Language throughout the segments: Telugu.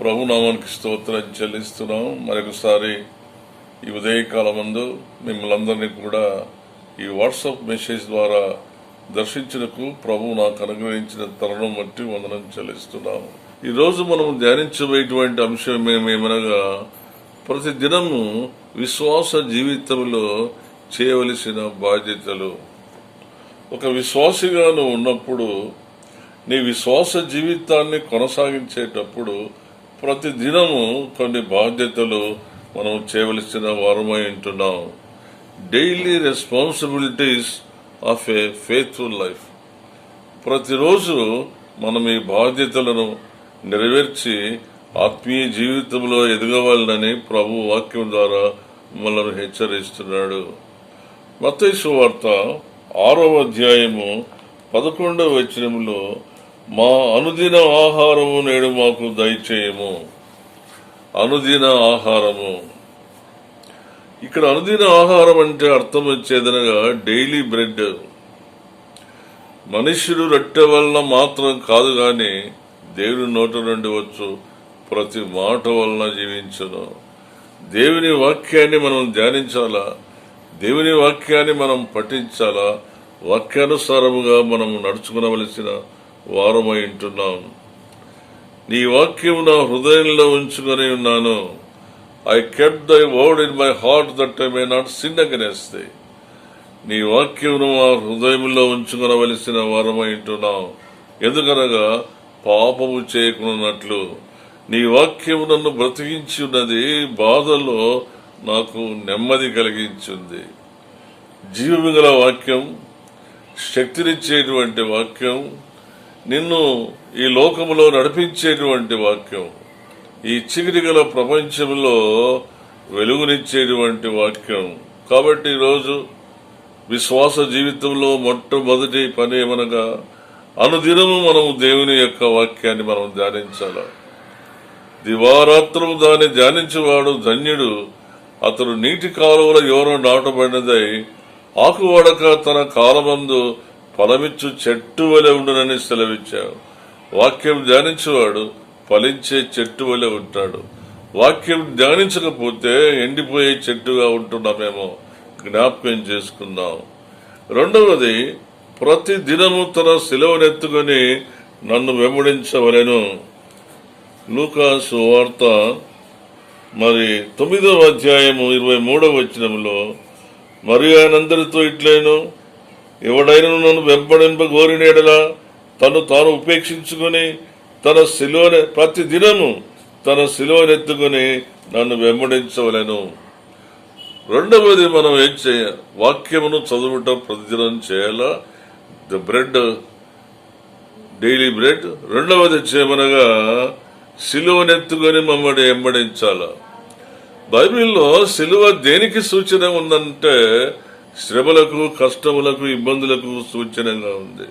ప్రభు నామానికి స్తోత్రం చెల్లిస్తున్నాం. మరొకసారి ఈ ఉదయకాలం ముందు మిమ్మల్ని అందరినీ కూడా ఈ వాట్సాప్ మెసేజ్ ద్వారా దర్శించినకు ప్రభు నాకు అనుగ్రహించిన తరుణం బట్టి వందనం చెల్లిస్తున్నాము. ఈ రోజు మనం ధ్యానించబోయేటువంటి అంశం ఏమేమనగా ప్రతి దినము విశ్వాస జీవితంలో చేయవలసిన బాధ్యతలు. ఒక విశ్వాసిగా నువ్వు ఉన్నప్పుడు నీ విశ్వాస జీవితాన్ని కొనసాగించేటప్పుడు ప్రతి దినము కొన్ని బాధ్యతలు మనం చేయవలసిన వారమై ఉంటున్నాం. Daily responsibilities of a faithful life ప్రతిరోజు మనం ఈ బాధ్యతలను నెరవేర్చి ఆత్మీయ జీవితంలో ఎదగవాలని ప్రభు వాక్యం ద్వారా మనల్ని హెచ్చరిస్తున్నాడు. మత్తయి వార్త ఆరవ అధ్యాయము పదకొండవ వచనంలో మా అనుదిన ఆహారము నేడు మాకు దయచేయము. అనుదిన ఆహారము. ఇక్కడ అనుదిన ఆహారం అంటే అర్థం వచ్చేదనగా డైలీ బ్రెడ్. మనుష్యుడు రొట్టె వలన మాత్రం కాదు గాని దేవుని నోట నుండి వచ్చు ప్రతి మాట వలన జీవించను. దేవుని వాక్యాన్ని మనం ధ్యానించాలా? దేవుని వాక్యాన్ని మనం పఠించాలా? వాక్యానుసారముగా మనం నడుచుకునవలసిన వారమై ఉంటున్నాం. నీ వాక్యం నా హృదయంలో ఉంచుకొని ఉన్నాను. I kept thy word in my heart that I may not sin against thee నీ వాక్యమును మా హృదయంలో ఉంచుకునవలసిన వారమై ఉంటున్నాం ఎందుకనగా పాపము చేయకున్నట్లు నీ వాక్యము నన్ను బ్రతికించి ఉన్నది బాధలో నాకు నెమ్మది కలిగించింది. జీవము గల వాక్యం శక్తినిచ్చేటువంటి వాక్యం నిన్ను ఈ లోకములో నడిపించేటువంటి వాక్యం ఈ చిగిరి గల ప్రపంచంలో వెలుగునిచ్చేటువంటి వాక్యం. కాబట్టి ఈరోజు విశ్వాస జీవితంలో మొట్టమొదటి పని ఏమనగా అనుదినము మనము దేవుని యొక్క వాక్యాన్ని మనం ధ్యానించాలి. దివారాత్రము దాన్ని ధ్యానించేవాడు ధన్యుడు. అతడు నీటి కాలువల ఎవరో నాటబడినదై ఆకువడక తన కాలమందు ఫలమిచ్చు చెట్టు వలె ఉండునని సెలవిచ్చావు. వాక్యం ధ్యానించేవాడు ఫలించే చెట్టు వలె ఉంటాడు. వాక్యం ధ్యానించకపోతే ఎండిపోయే చెట్టుగా ఉంటున్నామేమో జ్ఞాపకం చేసుకుందాం. రెండవది ప్రతి దినము తన సిలువనెత్తుకొని నన్ను వెంబడించవలెను. లూకాసు వార్త మరి తొమ్మిదవ అధ్యాయము ఇరవై మూడవ వచనంలో మరి ఆయనందరితో ఇట్లేను? ఎవడైనా నన్ను వెంబడింప గోరినేడలా తను తాను ఉపేక్షించుకొని తన శిలువని ప్రతి దినము తన శిలువనెత్తుకుని నన్ను వెంబడించవలెను. రెండవది మనం ఏం చేయ వాక్యమును చదువుట ప్రతిదినం చేయాలా? The bread daily bread. రెండవది చేయమనగా సిలువనెత్తుకొని మమ్మల్ని వెంబడించాల? బైబిల్లో సిలువ దేనికి సూచన ఉందంటే శ్రమలకు కష్టములకు ఇబ్బందులకు సూచనంగా ఉంది.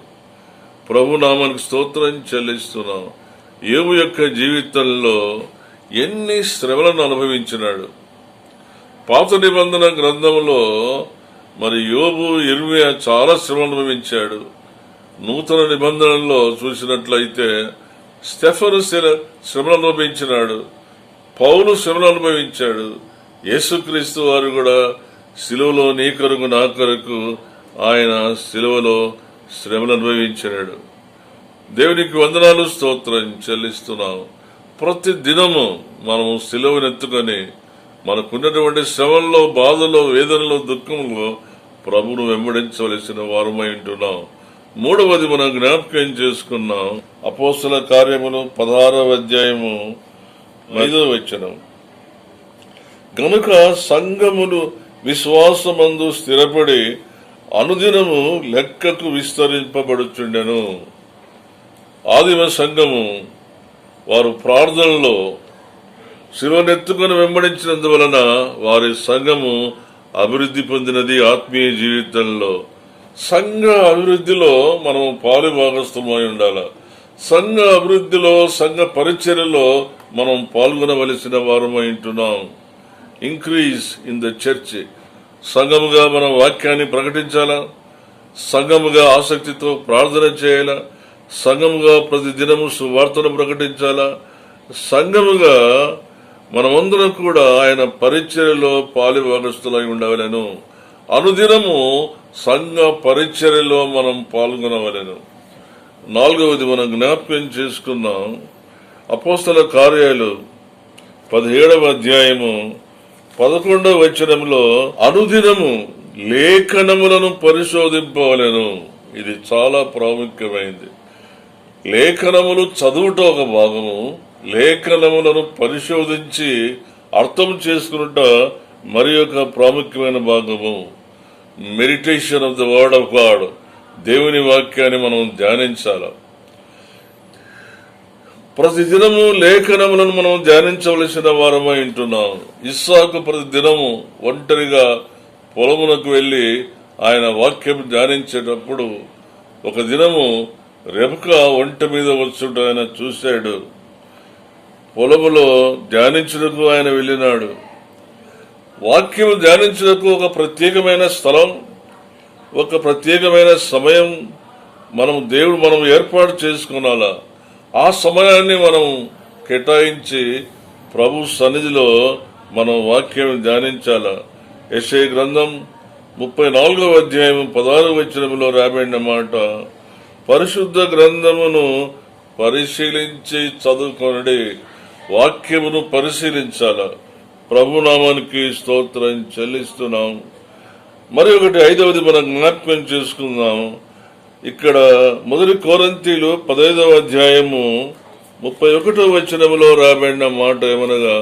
ప్రభు నామానికి స్తోత్రం చెల్లిస్తున్నాం. ఏవు యొక్క జీవితంలో ఎన్ని శ్రమలను అనుభవించినాడు. పాత నిబంధన గ్రంథంలో మరి యోబు ఇర్మియా చాలా శ్రమ అనుభవించాడు. నూతన నిబంధనల్లో చూసినట్లయితే స్టెఫను శ్ర- శ్రమను అనుభవించినాడు. పౌలు శ్రమను అనుభవించాడు. యేసుక్రీస్తు వారు కూడా శిలువలో నీ కొరకు నా కొరకు ఆయన శిలువలో శ్రమను అనుభవించినాడు. దేవునికి వందనాలు స్తోత్రం చెల్లిస్తున్నాం ప్రతి దినము మనము సిలువనెత్తుకొని మనకున్నటువంటి శ్రమల్లో బాధలో వేదనలో దుఃఖంలో ప్రభును వెంబడించవలసిన వారమై ఉంటున్నాం. మూడవది మనం జ్ఞాపకం చేసుకున్నాం. అపోసల కార్యములు పదహారవ అధ్యాయము ఐదవ వచనం. గనుక సంఘములు విశ్వాసమందు స్థిరపడి అనుదినము లెక్కకు విస్తరింపబడుచుండెను. ఆదిమ సంఘము వారు ప్రార్థనలో శివనెత్తుకొని వెంబడించినందువలన వారి సంఘము అభివృద్ధి పొందినది ఆత్మీయ జీవితంలో. సంఘ అభివృద్ధిలో మనం పాలు భాగస్థమై ఉండాలి. సంఘ అభివృద్ధిలో సంఘ పరిచర్యలో మనం పాల్గొనవలసిన వారమై ఉంటున్నాం. ఇంక్రీజ్ ఇన్ ద చర్చ్ సంఘముగా మనం వాక్యాన్ని ప్రకటించాలా? సంఘముగా ఆసక్తితో ప్రార్థన చేయాలా? సంఘముగా ప్రతి దినము సువార్తను ప్రకటించాలా? సంఘముగా మనమందరం కూడా ఆయన పరిచర్యలో పాలిభాగస్తులై ఉండవలను. అనుదినము సంఘ పరిచర్యలో మనం పాల్గొనవలను. నాలుగవది మనం జ్ఞాపకం చేసుకున్నాం. అపోస్తల కార్యాలు పదిహేడవ అధ్యాయము పదకొండవ వచనంలో అనుదినము లేఖనములను పరిశోధింపవలెను. ఇది చాలా ప్రాముఖ్యమైంది. లేఖనములు చదువుట ఒక భాగము లేఖనములను పరిశోధించి అర్థం చేసుకున్నట మరి ఒక ప్రాముఖ్యమైన భాగము. Meditation of the word of God దేవుని వాక్యాన్ని మనం ధ్యానించాలి. ప్రతిదినము లేఖనములను మనం ధ్యానించవలసిన వారమై ఉంటున్నాం. ఇస్సాకు ప్రతి దినము ఒంటరిగా పొలమునకు వెళ్ళి ఆయన వాక్యం ధ్యానించేటప్పుడు ఒక దినము రెబక ఒంట మీద వచ్చుట ఆయన చూశాడు. పొలములో ధ్యానించుటకు ఆయన వెళ్ళినాడు. వాక్యం ధ్యానించుటకు ఒక ప్రత్యేకమైన స్థలం ఒక ప్రత్యేకమైన సమయం మనం దేవుడు మనం ఏర్పాటు చేసుకున్నాలా? ఆ సమయాన్ని మనం కేటాయించి ప్రభు సన్నిధిలో మనం వాక్యం ధ్యానించాల? యశే గ్రంథం ముప్పై నాలుగవ అధ్యాయం పదహారు వచనంలో రాబడిన మాట పరిశుద్ధ గ్రంథమును పరిశీలించి చదువుకొనడి వాక్యమును పరిశీలించాల? ప్రభునామానికి స్తోత్రం చెల్లిస్తున్నాం. మరి ఒకటి ఐదవది మనం జ్ఞాపకం చేసుకుందాం. ఇక్కడ మొదటి కోరంతీలు పదైదవ అధ్యాయము ముప్పై ఒకటో వచనములో రాబడిన మాట ఏమనగా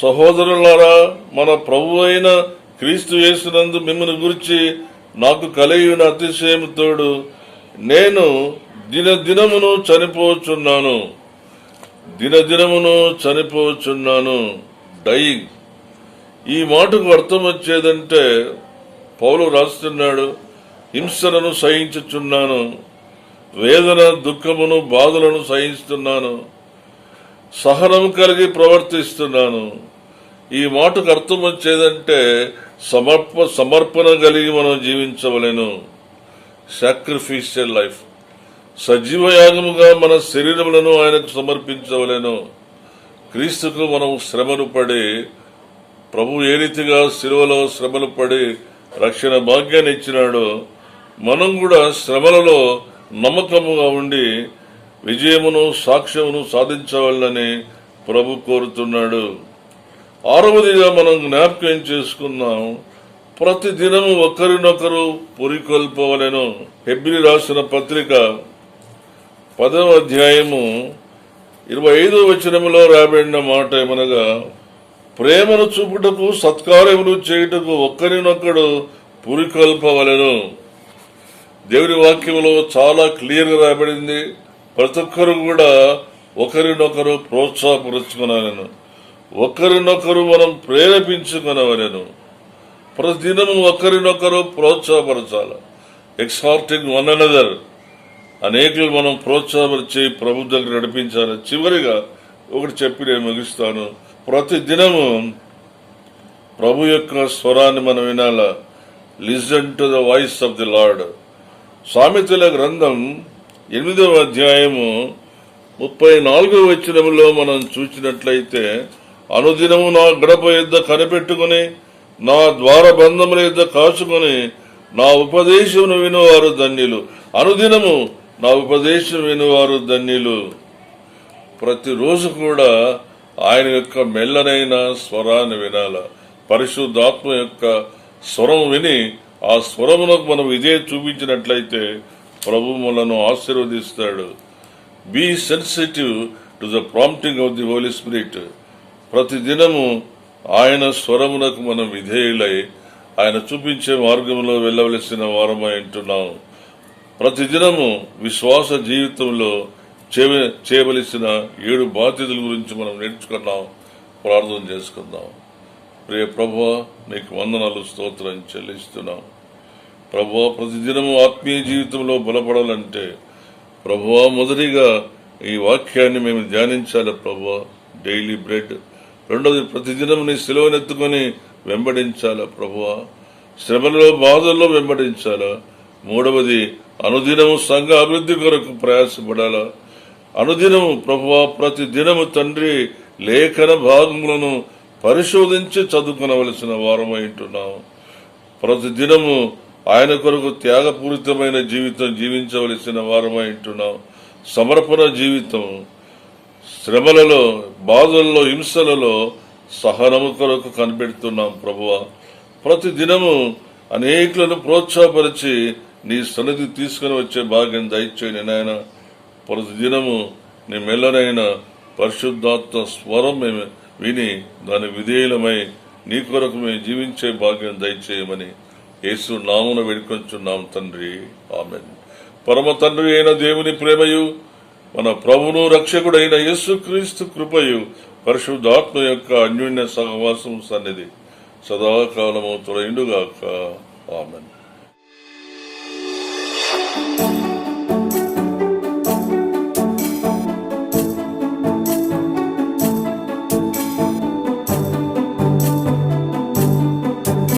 సహోదరులారా మన ప్రభు అయిన క్రీస్తు వేసినందు మిమ్మల్ని గురించి నాకు కలిగిన అతిశయముతోడు నేను దినదినమును చనిపోచున్నాను. దినదినమును చనిపోచున్నాను. డైయింగ్ ఈ మాటకు అర్థం వచ్చేదంటే పౌలు రాస్తున్నాడు హింసలను సహించుచున్నాను వేదన దుఃఖమును బాధలను సహిస్తున్నాను సహనం కలిగి ప్రవర్తిస్తున్నాను. ఈ మాటకు అర్థం వచ్చేదంటే సమర్ప సమర్పణ కలిగి మనం జీవించవలెను. సాక్రిఫిషియల్ లైఫ్ సజీవ యాగముగా మన శరీరములను ఆయనకు సమర్పించవలెను. క్రీస్తుకు మనం శ్రమను పడి ప్రభు ఏ రీతిగా శిలువలో శ్రమలు పడి రక్షణ భాగ్యాన్ని ఇచ్చినాడో మనం కూడా శ్రమలలో నమ్మకముగా ఉండి విజయమును సాక్ష్యమును సాధించవాలని ప్రభు కోరుతున్నాడు. ఆరవదిగా మనం జ్ఞాపకం చేసుకున్నాం ప్రతి దినము ఒకరినొకరు పురికొల్పవలను. హెబ్రి రాసిన పత్రిక పదవ అధ్యాయము ఇరవై ఐదో వచనములో రాబడిన మాట ఏమనగా ప్రేమను చూపుటకు సత్కార్యములు చేయుటకు ఒకరినొకడు పురికొల్పవలెను. దేవుని వాక్యంలో చాలా క్లియర్గా రాబడింది ప్రతి ఒక్కరు కూడా ఒకరినొకరు ప్రోత్సాహపరుచుకున్నాను ఒకరినొకరు మనం ప్రేరేపించుకునవలెను ప్రతిదినము ఒకరినొకరు ప్రోత్సాహపరచాలి. ఎక్సార్టింగ్ వన్ అనదర్ అనేకులు మనం ప్రోత్సాహపరిచి ప్రభు దగ్గర నడిపించాలి. చివరిగా ఒకటి చెప్పి నేను ముగిస్తాను. ప్రతి దినము ప్రభు యొక్క స్వరాన్ని మనం వినాలా. Listen to the voice of the Lord సామెతల గ్రంథం ఎనిమిదవ అధ్యాయము ముప్పై నాలుగవ వచ్చినములో మనం చూసినట్లయితే అనుదినము నా గడప యుద్ధ కనిపెట్టుకుని నా ద్వార బంధముల యుద్ధ కాచుకుని నా ఉపదేశమును వినువారు ధన్యులు. అనుదినము నా ఉపదేశం వినువారు ధన్యులు. ప్రతిరోజు కూడా ఆయన యొక్క మెల్లనైన స్వరాన్ని వినాల. పరిశుద్ధాత్మ యొక్క స్వరం విని ఆ స్వరమునకు మనం ఇదే చూపించినట్లయితే ప్రభు మనను ఆశీర్వదిస్తాడు. Be sensitive to the prompting of the Holy Spirit ప్రతి దినము ఆయన స్వరమునకు మనం విధేయులై ఆయన చూపించే మార్గంలో వెళ్ళవలసిన వారమై అంటున్నాం ప్రతిదినము విశ్వాస జీవితంలో చేయ- చేయవలసిన ఏడు బాధ్యతల గురించి మనం నేర్చుకున్నాం. ప్రార్థన చేసుకుందాం. ప్రియ ప్రభు నీకు వందనాలు స్తోత్రం చెల్లిస్తున్నాం. ప్రభు ప్రతిదినము ఆత్మీయ జీవితంలో బలపడాలంటే ప్రభు మొదటిగా ఈ వాక్యాన్ని మేము ధ్యానించాలి ప్రభు డైలీ బ్రెడ్. రెండవది ప్రతిదినము నీ సెలవునెత్తుకొని వెంబడించాలా ప్రభు శ్రమలో బాధల్లో వెంబడించాలా. మూడవది అనుదినము సంఘ అభివృద్ధి కొరకు ప్రయాసపడాలా. అనుదినము ప్రభువా ప్రతి దినము తండ్రి లేఖన భాగములను పరిశోధించి చదువుకునవలసిన వారమై ఉంటున్నాము ప్రతి దినము ఆయన కొరకు త్యాగపూరితమైన జీవితం జీవించవలసిన వారమై ఉంటున్నాం. సమర్పణ జీవితం శ్రమలలో బాధల్లో హింసలలో సహనము కొరకు కనిపెడుతున్నాం ప్రభువ. ప్రతి దినము అనేకులను ప్రోత్సాహపరిచి నీ సన్నిధి తీసుకుని వచ్చే భాగ్యం దయచేయని నాయన. ప్రతి దినము నీ మెల్లనైన పరిశుద్ధాత్మ స్వరం మేము విని దాని విధేయులమై నీ కొరకు మేము జీవించే భాగ్యం దయచేయమని యేసు నామున వేడుకొంచున్నాం తండ్రి. ఆమె పరమ తండ్రి అయిన దేవుని ప్రేమయు మన ప్రభును రక్షకుడైన యేసుక్రీస్తు కృపయు పరిశుద్ధాత్మ యొక్క అన్యోన్య సహవాసం సన్నిధి. సదాకాలము తొలయిండుగాక ఆమెను.